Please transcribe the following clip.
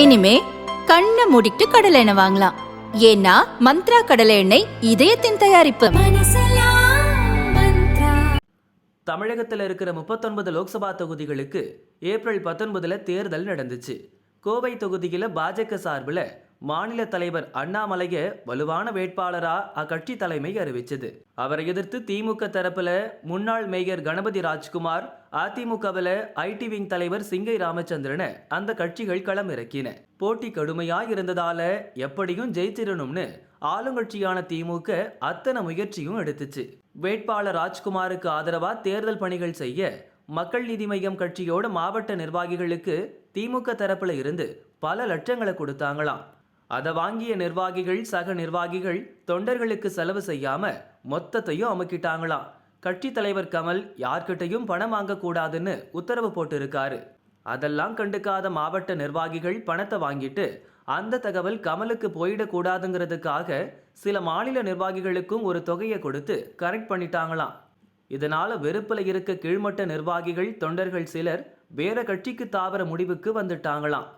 இனிமே கண்ணை மூடிட்டு கடலை எண்ணெய் வாங்கலாம். ஏன்னா மந்த்ரா கடலை எண்ணெய் இதயத்தின் தயாரிப்பு. தமிழகத்தில் இருக்கிற முப்பத்தொன்பது லோக்சபா தொகுதிகளுக்கு ஏப்ரல் பத்தொன்பதுல தேர்தல் நடந்துச்சு. கோவை தொகுதியில் பாஜக சார்பில் மாநில தலைவர் அண்ணாமலைய வலுவான வேட்பாளரா அக்கட்சி தலைமை அறிவிச்சது. அவரை எதிர்த்து திமுக தரப்புல முன்னாள் மேயர் கணபதி ராஜ்குமார் அதிமுகவில் ஐடி விங் தலைவர் சிங்கை ராமச்சந்திரனை அந்த கட்சிகள் களம் இறக்கின. போட்டி கடுமையாக இருந்ததால எப்படியும் ஜெயிச்சிடணும்னு ஆளுங்கட்சியான திமுக அத்தனை முயற்சியும் எடுத்துச்சு. வேட்பாளர் ராஜ்குமாருக்கு ஆதரவா தேர்தல் பணிகள் செய்ய மக்கள் நீதி மையம் கட்சியோட மாவட்ட நிர்வாகிகளுக்கு திமுக தரப்புல இருந்து பல லட்சங்களை கொடுத்தாங்களாம். அதை வாங்கிய நிர்வாகிகள் சக நிர்வாகிகள் தொண்டர்களுக்கு செலவு செய்யாம மொத்தத்தையும் அமுக்கிட்டாங்களாம். கட்சி தலைவர் கமல் யார்கிட்டயும் பணம் வாங்கக்கூடாதுன்னு உத்தரவு போட்டிருக்காரு. அதெல்லாம் கண்டுக்காத மாவட்ட நிர்வாகிகள் பணத்தை வாங்கிட்டு அந்த தகவல் கமலுக்கு போயிடக்கூடாதுங்கிறதுக்காக சில மாநில நிர்வாகிகளுக்கும் ஒரு தொகையை கொடுத்து கரெக்ட் பண்ணிட்டாங்களாம். இதனால வெறுப்பில் இருக்க கீழ்மட்ட நிர்வாகிகள் தொண்டர்கள் சிலர் வேற கட்சிக்கு தாவர முடிவுக்கு வந்துட்டாங்களாம்.